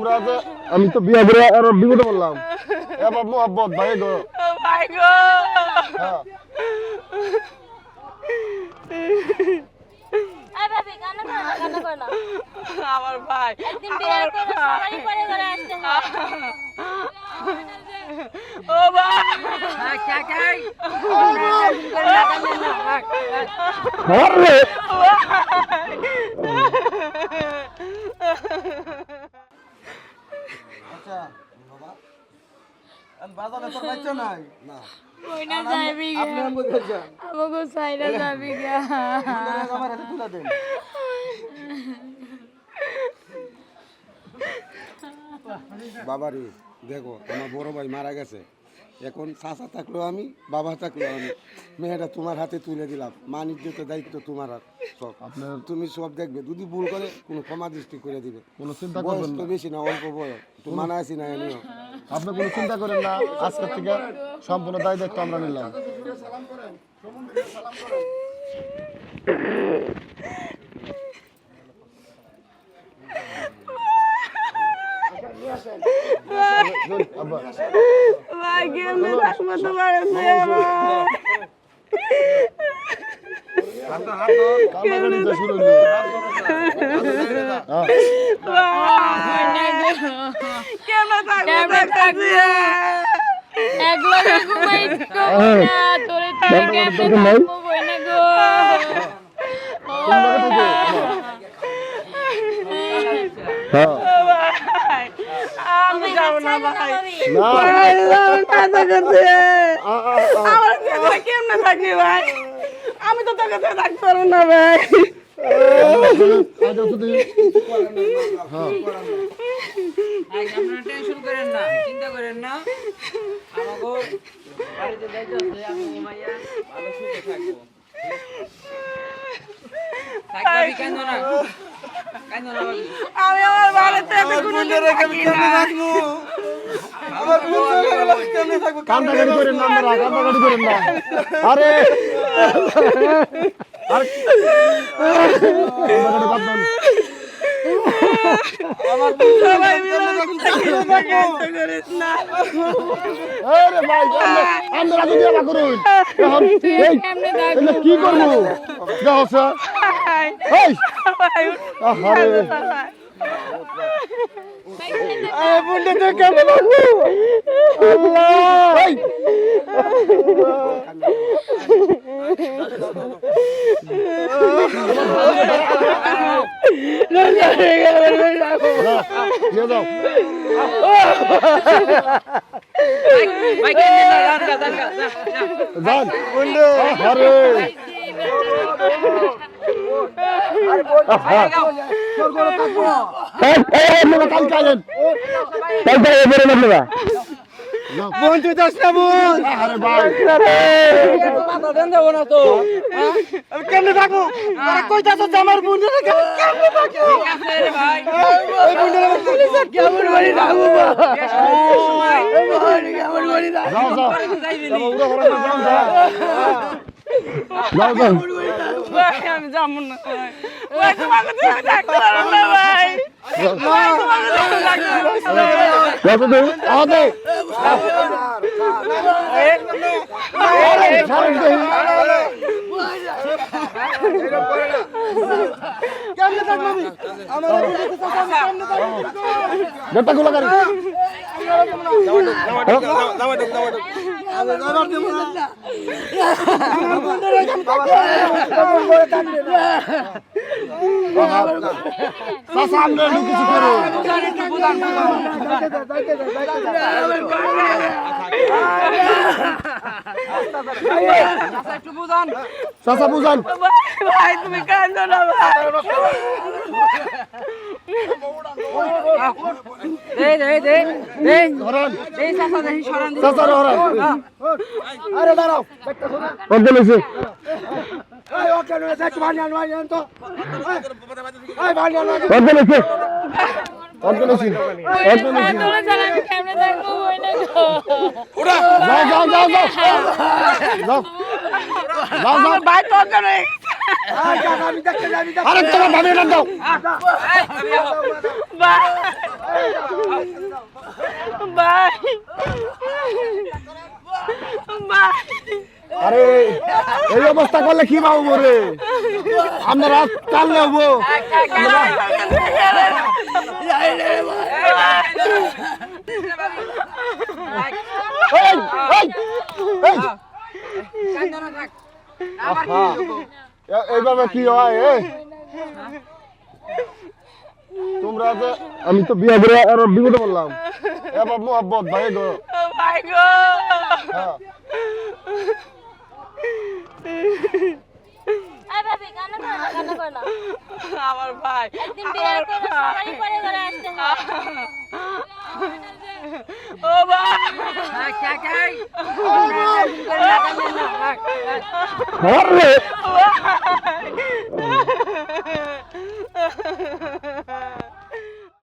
তোমরা যে আমি তো বিয়া করে আর বিপদে বললাম এবার মোহাব্বত ভাই গো। ভাই গো। হ্যাঁ। আমার ভাই একদিন বিয়ের করে সবারই পরে ঘরে আসতে ও ভাই। বাজারে তো পাইছো নাই? না। কইনা যাবি আপনি আমাকে গেছেন আমাকে সাইরা যাবি গা। আমার হাতে তুলে দেন। বাবারে দেখো আমার বড় ভাই মারা গেছে। এখন চাচা থাকলেও আমি বাবা থাকলেও আমি। মেয়েটা তোমার হাতে তুলে দিলাম। মানিজ্যতে দায়িত্ব তোমার হাত সব আপনার তুমি সব দেখবে। যদি ভুল করে কোনো ক্ষমা দৃষ্টি করে দিবে। কোনো চিন্তা বয়স তো বেশি না অল্প বয়স। তো মানা আছি না আমিও আপনি কোনো চিন্তা করেন না আজকের থেকে সম্পূর্ণ দায় দায়িত্ব আমরা নিলাম। শুরু কেমনে থাকব। না তোরে তুই কেমনে থাকব কইনা গো। তোমরা থেকে হ্যাঁ। ভাই আমি যাব না ভাই। আমি। আমার ভাই? তো তোর কাছে থাকতে পারব না ভাই। চিন্তা করেন না। বাড়িতে যাইতে হচ্ছে আমি ঘুমাইয়া ভালো সুখে থাকব। থাকবি কেন না? কেন না বাবু? আমি আমার বাড়িতে আমি কোনোদিন থাকি না। কান্দাকাটি করেন না আপনারা কান্দাকাটি করেন না। আরে! কি? করব? কেমন লাগবো এই না, দিয়ে দাও। যান আরে কাল কালেন কাল কালেন বেরো না আপনারা বোন তুই যাস না বোন আরে ভাই। মাথা দেন দেবো না তো আমি কেমনে থাকব তোরা কই যাস আমার বোন কেমনে থাকব ঠিক ভাই এই বোন পুলিশ কেমন বাড়ি থাকব এই কেমন বাড়ি থাকব যাও যাও। যাও উড়ে ঘরে যাও যাও যাও যাও। ভাই আমি যাব ভাই তোমাকে ভাই তোমাকে না। যাও তো দেই আও দেই আরে চাচা বুঝান। ভাই তুমি না ভাই। আরে দাঁড়াও। আরে তোমার ভাবি না দাও। যাব। ভাই ভাই ভাই আরে এই অবস্থা করলে কি পাবো মোরে আপনারা কাল নেব? এ- এইভাবে কি হয় এ? তোমরা যে আমি তো বিয়ে করে আরও বিপদে বললাম। এবার মোহাব্বত ভাই গো। ভাই গো। হ্যাঁ। আমার ভাই ও ভাই।